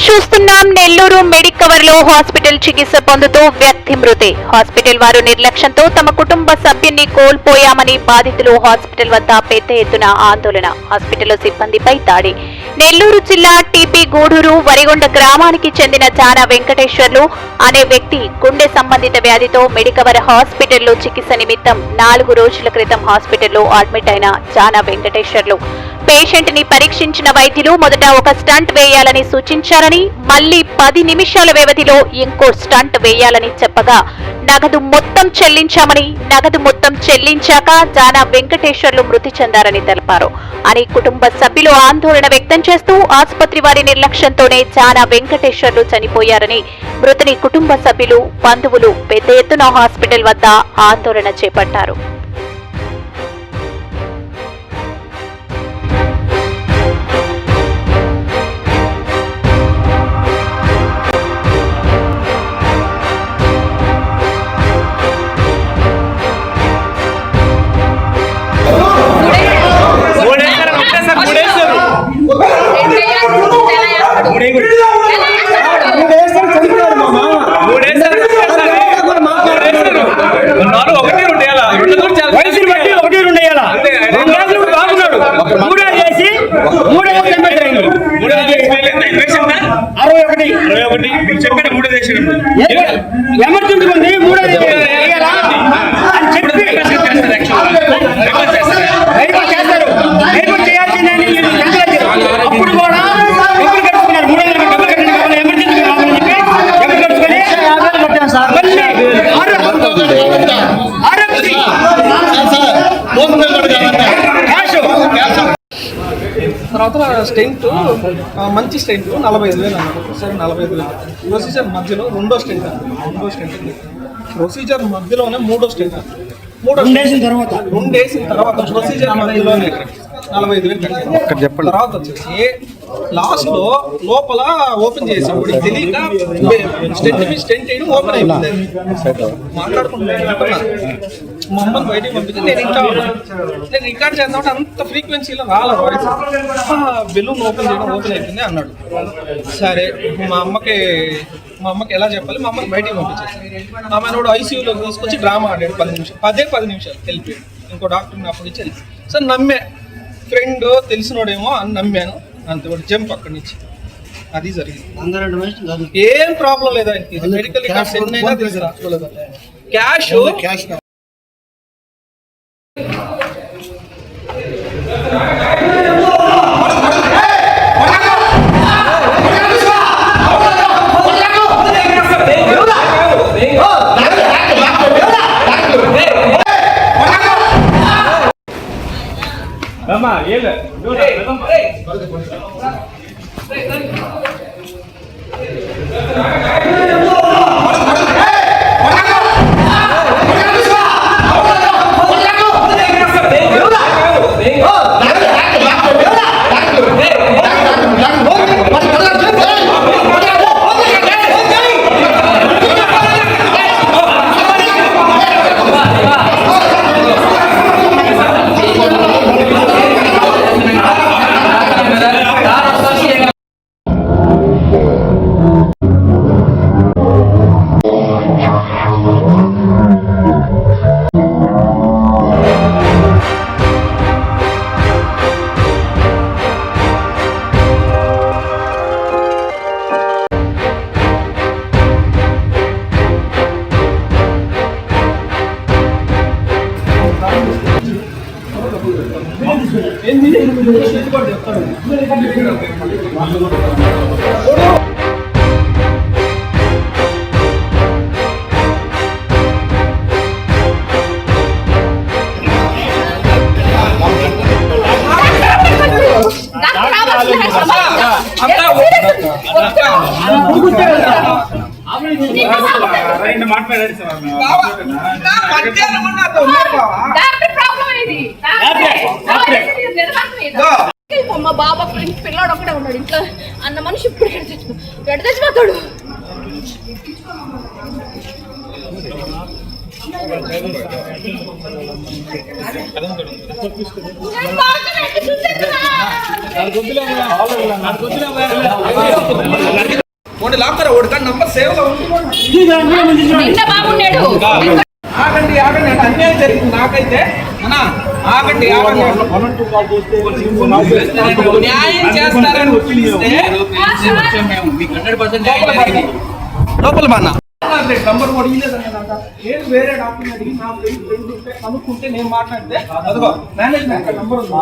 News చూస్తున్నాం. Nellore మెడికవర్లో hospital చికిత్స పొందుతూ వ్యక్తి మృతి. హాస్పిటల్ వారు నిర్లక్ష్యంతో తమ కుటుంబ సభ్యున్ని కోల్పోయామని బాధితులు హాస్పిటల్ వద్ద పెద్ద ఎత్తున ఆందోళన. హాస్పిటల్ సిబ్బందిపై దాడి. నెల్లూరు జిల్లా టీపీ గూడూరు వరిగొండ గ్రామానికి చెందిన చానా వెంకటేశ్వర్లు అనే వ్యక్తి గుండె సంబంధిత వ్యాధితో మెడికవర్ హాస్పిటల్లో చికిత్స నిమిత్తం నాలుగు రోజుల క్రితం హాస్పిటల్లో అడ్మిట్ అయిన చానా వెంకటేశ్వర్లు. పేషెంట్ని పరీక్షించిన వైద్యులు మొదట ఒక స్టంట్ వేయాలని సూచించారని మళ్ళీ పది నిమిషాల వ్యవధిలో ఇంకో స్టంట్ వేయాలని చెప్పగా నగదు మొత్తం చెల్లించామని నగదు మొత్తం చెల్లించాక జానా వెంకటేశ్వర్లు మృతి చెందారని తెలిపారు. అని కుటుంబ సభ్యులు ఆందోళన వ్యక్తం చేస్తూ ఆసుపత్రి వారి నిర్లక్ష్యంతోనే చాలా వెంకటేశ్వర్లు చనిపోయారని మృతుని కుటుంబ సభ్యులు బంధువులు పెద్ద ఎత్తున హాస్పిటల్ వద్ద ఆందోళన చేపట్టారు. రెండు వేయాలా అంతే. రెండు రోజులు బాగున్నాడు మూడో చేసి మూడో కనిపెట్టారు మూడో చేసి వెళ్ళింది. వయసు ఎంత? అరవై ఒకటి అరవై ఒకటి. చెప్పండి మూడో చేసినప్పుడు. ఎమర్జెన్సీ ఉంది మూడో తర్వాత స్టెంట్ మంచి స్టెంట్ నలభై ఐదు వేలు అన్నారు. సరే నలభై ఐదు వేలు. ప్రొసీజర్ మధ్యలో రెండో స్టెంట్ అన్నారు. రెండో స్టెంట్ ప్రొసీజర్ మధ్యలోనే మూడో స్టెంట్ మూడో రెండేసిన తర్వాత. రెండేసిన తర్వాత ప్రొసీజర్ మధ్యలోనే. నలభై ఐదు వేలు. చెప్పండి. తర్వాత వచ్చేసి లాస్ట్లో లోపల ఓపెన్ చేసి ఇప్పుడు తెలియక స్టెంట్ స్టెంట్ వేయడం ఓపెన్ అయిపోయింది. మాట్లాడుకుంటున్నాను మా అమ్మని బయటికి పంపించి నేను ఇంకా. నేను రికార్డ్ చేద్దామంటే అంత ఫ్రీక్వెన్సీలో రాలేదు వాయిస్ బెలూన్ ఓపెన్ చేయడం ఓపెన్ అయిపోయింది అన్నాడు. సరే మా అమ్మకి మా అమ్మకి ఎలా చెప్పాలి? మా అమ్మకి బయటికి పంపించేసి ఆమె కూడా ఐసీయూలో తీసుకొచ్చి డ్రామా ఆడాడు. పది నిమిషాలు పదే పది నిమిషాలు వెళ్ళిపోయాడు ఇంకో డాక్టర్ని అప్పగించి సార్ నమ్మే. ఫ్రెండ్ తెలిసినోడేమో అని నమ్మాను. అంతే వాడు జంప్ అక్కడి నుంచి. అది జరిగింది. ఏం ప్రాబ్లం లేదా మెడికల్ రికార్డ్స్ ఎన్నైనా తీసుకురా. క్యాష్ ஆமா ஏழு రెండు మాట్లాడారు సార్ డాక్టర్ ప్రాబ్లం ఇది మా బాబా ఫ్రెండ్ పిల్లాడు ఒకటే ఉన్నాడు. ఇంట్లో అన్న మనిషి ఇప్పుడు ఎడ తెచ్చు ఎడ తెచ్చిపోతాడు? నేను బాగా చూసేస్తున్నా. ఓడి లాక్కరా ఓడి కానీ నంబర్ సేవ్ ఆగండి ఆగండి అంటే అన్యాయం జరిగింది నాకైతే. అన్నా ఆగండి న్యాయం చేస్తారని ఇస్తే లోపల మా అన్న నంబర్ కూడా ఇవ్వలేదని కదా నేను వేరే డాక్టర్ అడిగి నా ఫ్రెండ్ ఉంటే కనుక్కుంటే నేను మాట్లాడితే అదిగో మేనేజ్మెంట్ నంబర్ ఉంది